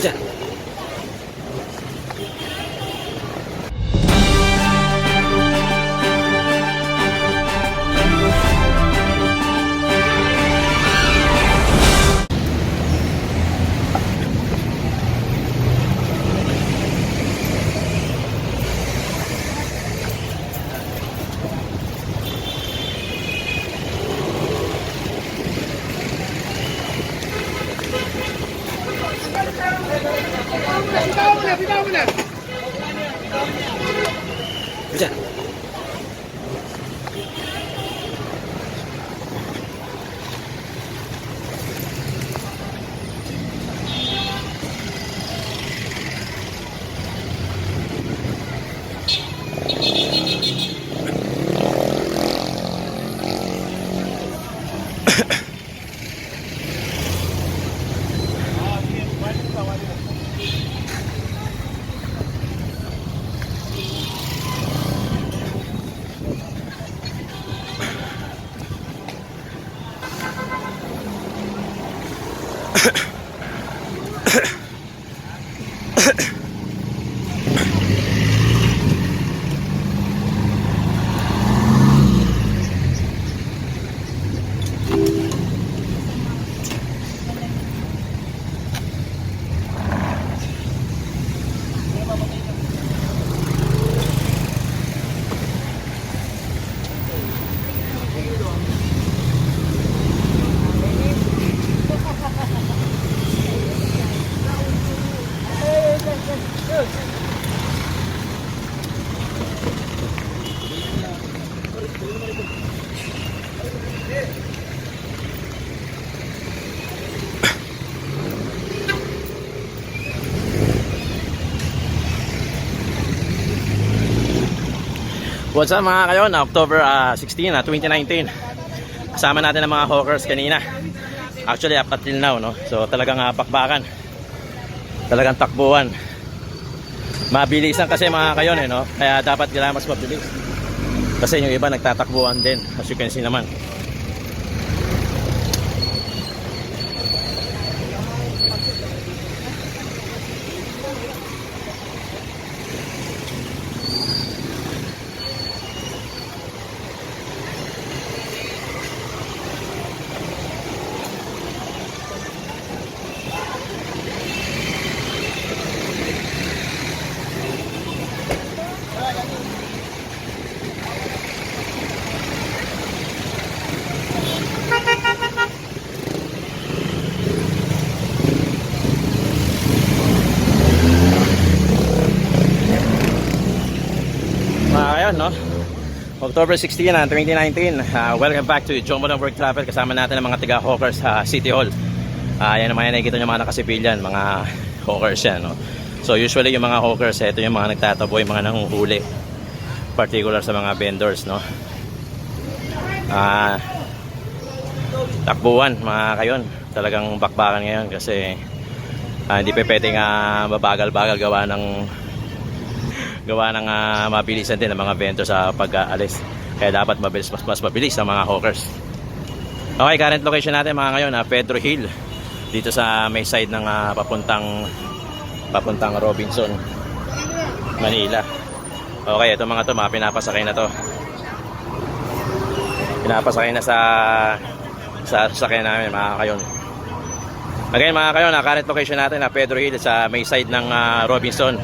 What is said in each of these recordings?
じゃあ What's up mga kayo? Na October ah, 16, ah, 2019. Kasama natin ang mga hawkers kanina. Actually, up until now, no? So, talagang uh, pakbakan. Talagang takbuhan. Mabilisan kasi mga kayo, eh, no? Kaya dapat kailangan mas mabilis. Kasi yung iba nagtatakbuhan din. As you can see naman. Mga kayo, no? October 16, ah, 2019. Ah, welcome back to Jomo ng Work Travel. Kasama natin ang mga tiga-hawkers sa City Hall. Ah, yan naman yan, nakikita nyo mga nakasibilyan, mga hawkers yan, no? So usually yung mga hawkers, ito yung mga nagtataboy, mga nanguhuli. Particular sa mga vendors, no? Ah, takbuhan, mga kayon. Talagang bakbakan ngayon kasi ah, hindi pa pwedeng ah, babagal-bagal gawa ng gawa ng ah, mabilisan din ng mga vendor sa pag-aalis. Kaya dapat mabilis, mas, mas mabilis ang mga hawkers. Okay, current location natin mga ngayon, ah, Pedro Hill. Dito sa may side ng ah, papuntang papuntang Robinson, Manila. Okay, ito mga to, mga pinapasakay na to. Pinapasakay na sa sa sasakyan namin mga kayon. Again mga kayo, na current location natin na Pedro Hill sa may side ng ah, Robinson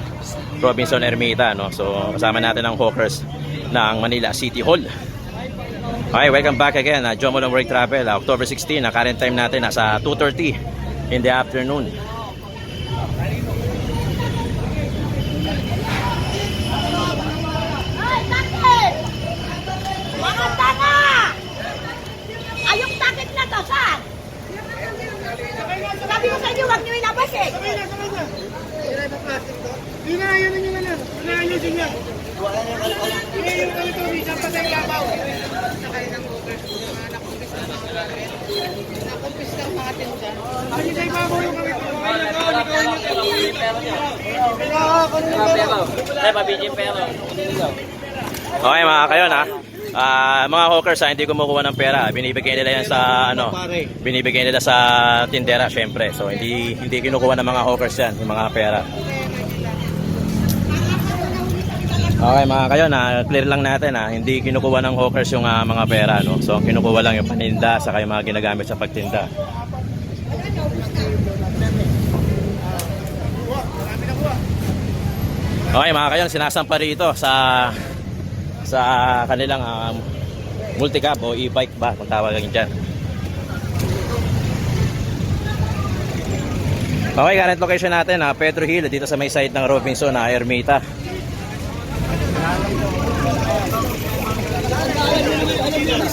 Robinson Ermita no. So kasama natin ang hawkers ng Manila City Hall. Okay, welcome back again. Uh, Jomo ng Work Travel, ah, October 16. na current time natin nasa 2.30 in the afternoon. Ay, takit! Mga tanga! Ayong takit na to, saan? Sabi ko sa inyo, huwag niyo ilabas eh. Sabay na, sabay na. Tira na plastic to. Yun na, na, na lang. Na, na. Yun na, yung ganito, minsan pa sa ibabaw. Sakay ng. Mga nakumpis na mga gamit. Nakumpis ng mga tinda. Kasi sa ibabaw yung kami. Okay mga kayo na. Ah, mga hawkers ah, hindi kumukuha ng pera. Binibigay nila yan sa ano, binibigay nila sa tindera syempre. So hindi hindi kinukuha ng mga hawkers yan, yung mga pera. Okay mga kayo, na clear lang natin ha. Hindi kinukuha ng hawkers yung ah, mga pera no. So kinukuha lang yung paninda sa yung mga ginagamit sa pagtinda. Okay mga kayo, sinasampa rito sa sa kanilang um, multicab o e-bike ba kung tawagin dyan. Okay, current location natin, ha, Petro Hill, dito sa may side ng Robinson, na Ermita.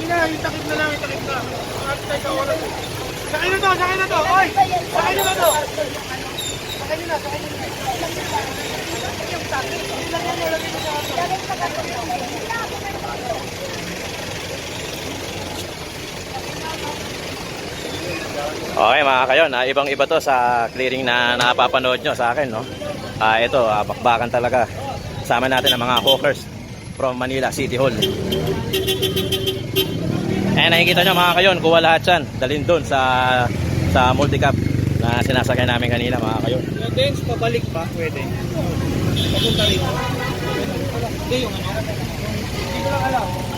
Ina, yung takip na lang, yung takip na. Bakit tayo sa oras? Sakay na to, sakay na to. Oy! Sakay na to. Sakay na, sakay na. Okay mga kayo, na ibang iba to sa clearing na napapanood nyo sa akin. No? Ah, ito, ah, bakbakan talaga. Sama natin ang mga hawkers from Manila City Hall. Eh, nakikita nyo mga kayon, kuha lahat yan. Dalhin doon sa sa multicab na sinasakay namin kanina mga kayon. Dance, pabalik pa, pwede. Papunta rito. Hindi, yung ano. Hindi ko lang alam.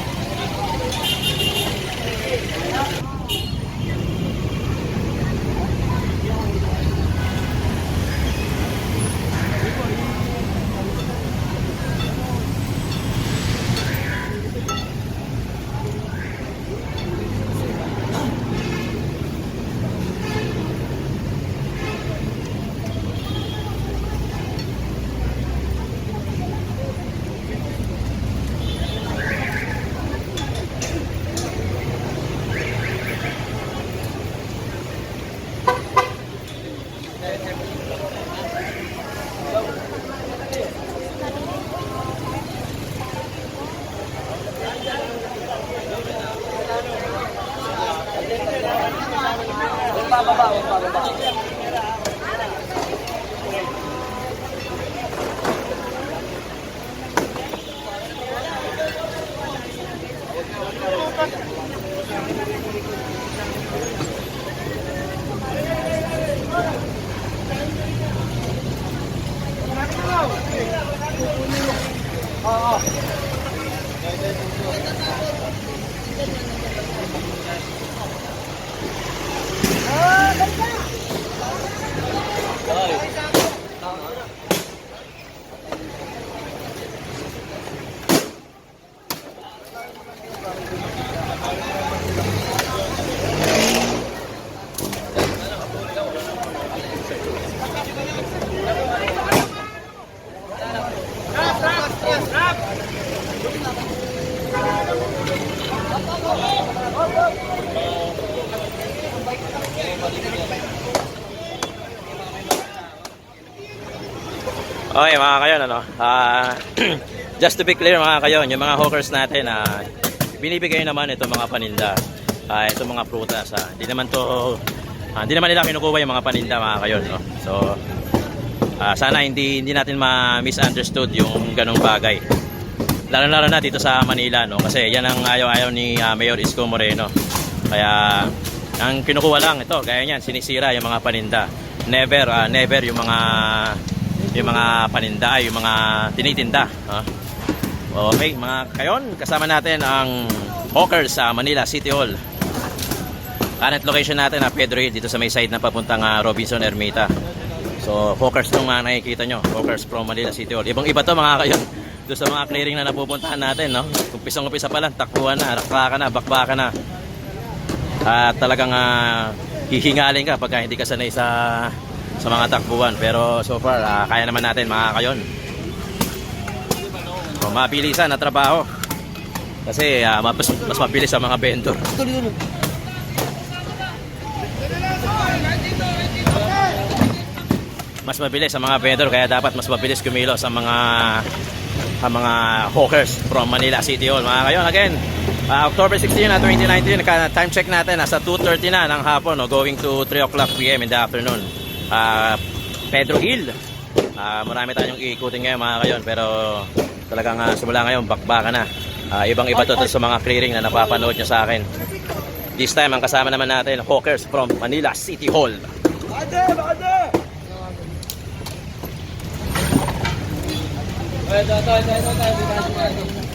Okay mga kayon, ano, ah, just to be clear mga kayon, yung mga hawkers natin, na binibigay naman ito mga paninda. Ah, ito mga prutas. ah. Hindi naman to, hindi naman nila kinukuha yung mga paninda mga kayon. No? So, ah, sana hindi, hindi natin ma-misunderstood yung ganong bagay. Lalo-lalo na dito sa Manila, no? Kasi yan ang ayaw-ayaw ni ah, Mayor Isko Moreno. Kaya, ang kinukuha lang ito, gaya niyan, sinisira yung mga paninda. Never, ah, never yung mga yung mga paninda, yung mga tinitinda. ah. Okay, mga kayon, kasama natin ang hawkers sa Manila City Hall. Current location natin na Pedro Hill dito sa may side na papuntang ah, Robinson Ermita. So, hawkers nung mga nakikita nyo. Hawkers from Manila City Hall. Ibang iba to mga kayon. Doon sa mga clearing na napupuntahan natin, no? Umpisang-umpisa pa lang, takbuhan na, rakrakan na, bakbakan na. At talagang ah, hihingalin ka pagka hindi ka sanay sa sa mga takbuhan. Pero so far, uh, kaya naman natin mga kayon. So, mabilisan na trabaho. Kasi uh, mas, mas mabilis sa mga vendor. Mas mabilis sa mga vendor kaya dapat mas mabilis kumilos sa mga ang mga hawkers from Manila City Hall. Mga kayon, again, uh, October 16 na 2019, time check natin, nasa 2.30 na ng hapon, no, going to 3 o'clock p.m. in the afternoon. Uh, Pedro Hill. Uh, marami tayong iikutin ngayon mga kayon, pero talagang uh, simula ngayon, bakbaka na. Uh, ibang-iba to, to sa mga clearing na napapanood nyo sa akin. This time, ang kasama naman natin, hawkers from Manila City Hall. Ito, ito, ito, ito, ito, ito, ito, ito.